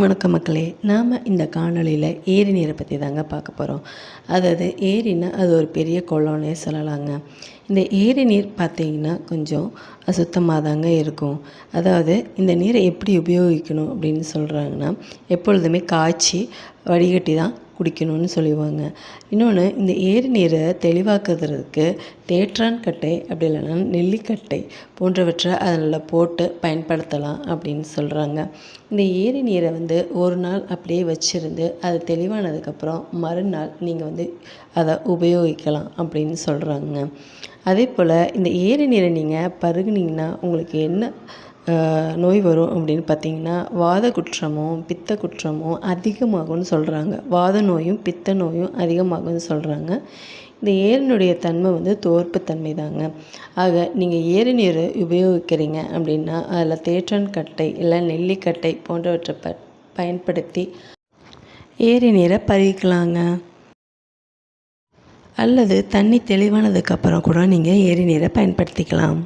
வணக்கம் மக்களே நாம் இந்த காணொலியில் ஏரி நீரை பற்றி தாங்க பார்க்க போகிறோம் அதாவது ஏரின்னா அது ஒரு பெரிய குளம்னே சொல்லலாங்க. இந்த ஏரி நீர் பார்த்திங்கன்னா கொஞ்சம் அசுத்தமாக தாங்க இருக்கும். அதாவது இந்த நீரை எப்படி உபயோகிக்கணும் அப்படின்னு சொல்கிறாங்கன்னா எப்பொழுதுமே காய்ச்சி வடிகட்டி தான் குடிக்கணும்னு சொல்லுவாங்க இன்னொன்று இந்த ஏரி நீரை தெளிவாக்குறதுக்கு தேற்றான் கட்டை அப்படி இல்லைன்னா நெல்லிக்கட்டை போன்றவற்றை அதில் போட்டு பயன்படுத்தலாம் அப்படின்னு சொல்கிறாங்க இந்த ஏரி நீரை வந்து ஒரு நாள் அப்படியே வச்சுருந்து அது தெளிவானதுக்கப்புறம் மறுநாள் நீங்கள் வந்து அதை உபயோகிக்கலாம் அப்படின்னு சொல்கிறாங்க அதே போல் இந்த ஏரி நீரை நீங்கள் பருகுனீங்கன்னா உங்களுக்கு என்ன நோய் வரும் அப்படின்னு பார்த்தீங்கன்னா வாத குற்றமும் பித்த குற்றமும் அதிகமாகும்னு சொல்கிறாங்க வாத நோயும் பித்த நோயும் அதிகமாகும்னு சொல்கிறாங்க இந்த ஏரினுடைய தன்மை வந்து தோற்பு தன்மை தாங்க ஆக நீங்கள் ஏரி நீர் உபயோகிக்கிறீங்க அப்படின்னா அதில் தேற்றன் கட்டை இல்லை நெல்லிக்கட்டை போன்றவற்றை ப பயன்படுத்தி ஏரி நீரை பறிக்கலாங்க அல்லது தண்ணி தெளிவானதுக்கப்புறம் கூட நீங்கள் ஏரி நீரை பயன்படுத்திக்கலாம்.